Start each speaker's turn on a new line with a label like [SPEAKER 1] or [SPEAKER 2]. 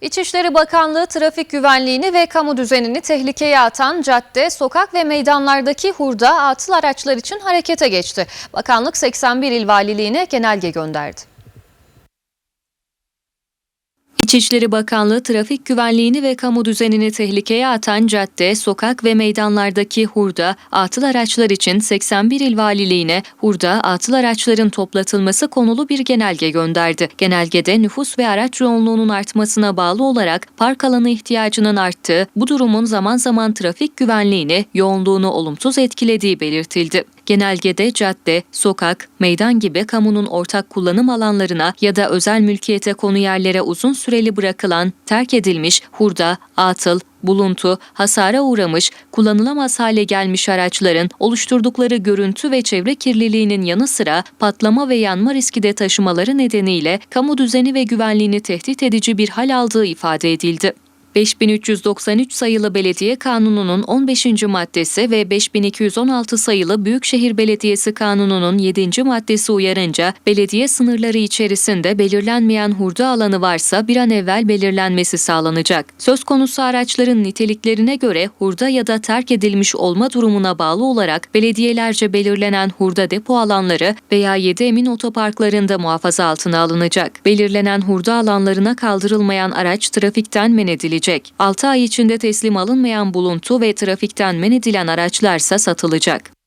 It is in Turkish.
[SPEAKER 1] İçişleri Bakanlığı trafik güvenliğini ve kamu düzenini tehlikeye atan cadde, sokak ve meydanlardaki hurda atıl araçlar için harekete geçti. Bakanlık 81 il valiliğine genelge gönderdi. İçişleri Bakanlığı trafik güvenliğini ve kamu düzenini tehlikeye atan cadde, sokak ve meydanlardaki hurda, atıl araçlar için 81 il valiliğine hurda, atıl araçların toplatılması konulu bir genelge gönderdi. Genelgede nüfus ve araç yoğunluğunun artmasına bağlı olarak park alanı ihtiyacının arttığı, bu durumun zaman zaman trafik güvenliğini, yoğunluğunu olumsuz etkilediği belirtildi. Genelgede cadde, sokak, meydan gibi kamunun ortak kullanım alanlarına ya da özel mülkiyete konu yerlere uzun süreli bırakılan, terk edilmiş, hurda, atıl, buluntu, hasara uğramış, kullanılamaz hale gelmiş araçların oluşturdukları görüntü ve çevre kirliliğinin yanı sıra patlama ve yanma riski de taşımaları nedeniyle kamu düzeni ve güvenliğini tehdit edici bir hal aldığı ifade edildi. 5393 sayılı Belediye Kanunu'nun 15. maddesi ve 5216 sayılı Büyükşehir Belediyesi Kanunu'nun 7. maddesi uyarınca belediye sınırları içerisinde belirlenmeyen hurda alanı varsa bir an evvel belirlenmesi sağlanacak. Söz konusu araçların niteliklerine göre hurda ya da terk edilmiş olma durumuna bağlı olarak belediyelerce belirlenen hurda depo alanları veya 7 emin otoparklarında muhafaza altına alınacak. Belirlenen hurda alanlarına kaldırılmayan araç trafikten men edilecek. 6 ay içinde teslim alınmayan buluntu ve trafikten men edilen araçlarsa satılacak.